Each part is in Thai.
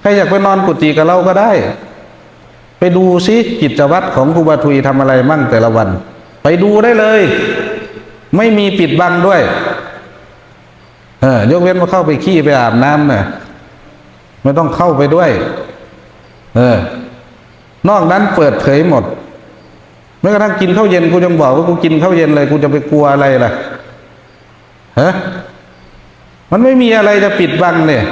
ใครอยากไปนอนกุฏิกับเราก็ได้ ไปดูซิกิจวัตรของครูบาทุยทำอะไรมั่งแต่ละวัน ไปดูได้เลย ไม่มีปิดบังด้วย เออยกเว้นว่าเข้าไปขี้ไปอาบน้ำเนี่ยไม่ต้องเข้าไปด้วย เออ นอกนั้นเปิดเผยหมดแม้กระทั่งกินข้าวเย็นกูยังบอกว่ากูกินข้าวเย็นเลยกูจะไปกลัวอะไรล่ะฮะมันไม่มีอะไรจะปิดบังเนี่ย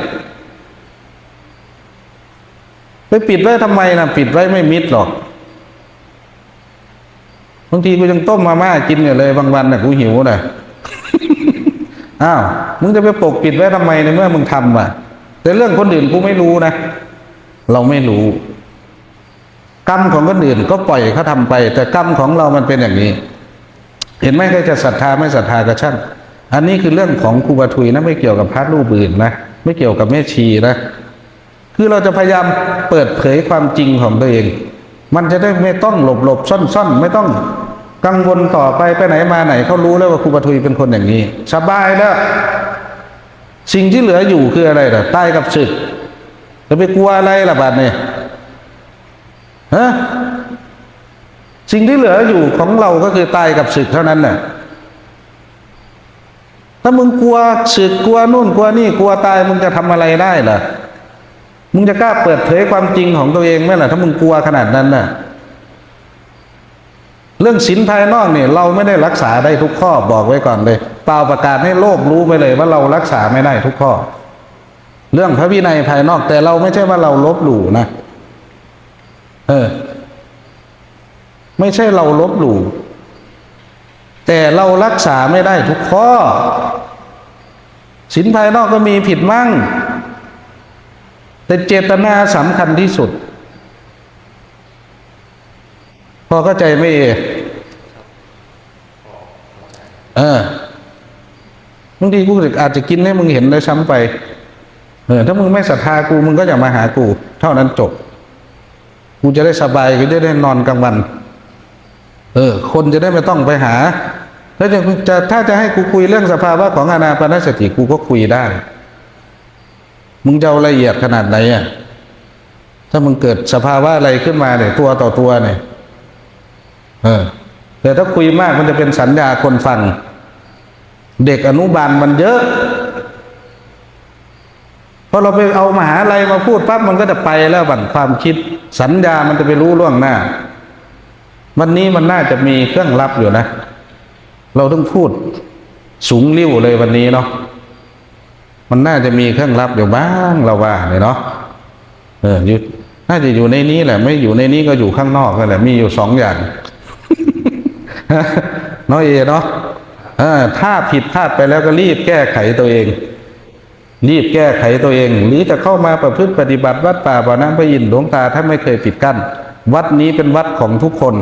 ไปปิดไว้ทำไมนะปิดไว้ไม่มิดหรอกบางทีกูยังต้มมาม่ากินอยู่เลย บางวันน่ะกูหิวน่ะอ้าวมึงจะไปปกปิดไว้ทำไมในเมื่อมึงทำอะ แต่เรื่องคนอื่นกูไม่รู้นะเราไม่รู้ กรรมของคนอื่นก็ปล่อยเขาทำไป แต่กรรมของเรามันเป็นอย่างนี้ เห็นไหมใครจะศรัทธาไม่ศรัทธาก็ช่างอันนี้คือเรื่องของครูบาทุยนะไม่เกี่ยวกับพระรูปอื่นนะไม่เกี่ยวกับแม่ชีนะ คือเราจะพยายามเปิดเผยความจริงของตัวเอง มันจะได้ไม่ต้องหลบหลบซ่อนซ่อนไม่ต้องกังวลต่อไปไปไหนมาไหนเขารู้แล้วว่าครูปทุยเป็นคนอย่างนี้สบายแล้ว สิ่งที่เหลืออยู่คืออะไรล่ะตายกับศึกจะไปกลัวอะไรล่ะบัดเนี่ยฮะสิ่งที่เหลืออยู่ของเราก็คือตายกับศึกเท่านั้นน่ะถ้ามึงกลัวศึกกลัวนู่นกลัวนี่กลัวตายมึงจะทำอะไรได้ล่ะ มึงจะกล้าเปิดเผยความจริงของตัวเองไหมล่ะ ถ้ามึงกลัวขนาดนั้นน่ะ เรื่องศีลภายนอกเนี่ย เราไม่ได้รักษาได้ทุกข้อบอกไว้ก่อนเลยเปล่าประกาศให้โลกรู้ไปเลย ว่าเรารักษาไม่ได้ทุกข้อ เรื่องพระวินัยภายนอกแต่เราไม่ใช่ว่าเราลบหลู่นะเออ ไม่ใช่เราลบหลู่แต่เรารักษาไม่ได้ทุกข้อศีลภายนอกก็มีผิดมั่ง แต่เจตนาสำคัญที่สุด พอเข้าใจไหมเอเออบางทีกูอาจจะกินให้มึงเห็นได้ซ้ำไป เออ ถ้ามึงไม่ศรัทธากูมึงก็อย่ามาหากู เท่านั้นจบ กูจะได้สบายกูจะได้นอนกลางวัน เออ คนจะได้ไม่ต้องไปหา แล้วจะถ้าจะให้กูคุยเรื่องสภาวะของอานาปนสติกูก็คุยได้ มึงจะเอาละเอียดขนาดไหนอะ ถ้ามึงเกิดสภาวะอะไรขึ้นมาเนี่ย ตัวต่อตัวเนี่ย เออ แต่ถ้าคุยมากมันจะเป็นสัญญาคนฟัง เด็กอนุบาลมันเยอะพอเราไปเอามหาลัยมาพูดปั๊บมันก็จะไปแล้วบันความคิด สัญญามันจะไปรู้ล่วงหน้า วันนี้มันน่าจะมีเครื่องรับอยู่นะ เราต้องพูดสูงริ้วเลยวันนี้เนาะ มันน่าจะมีเครื่องรับอยู่บ้างเราว่าเนี่ยเนาะเอออยู่น่าจะอยู่ในนี้แหละ ไม่อยู่ในนี้ก็อยู่ข้างนอกนั่นแหละมีอยู่สองอย่างเนาะเอเนาะถ้าผิดพลาดไปแล้วก็รีบแก้ไขตัวเอง รีบแก้ไขตัวเอง หรือจะเข้ามาประพฤติปฏิบัติวัดป่าบ่อน้ำพระอินทร์หลวงตาท่านไม่เคยปิดกั้น วัดนี้เป็นวัดของทุกคน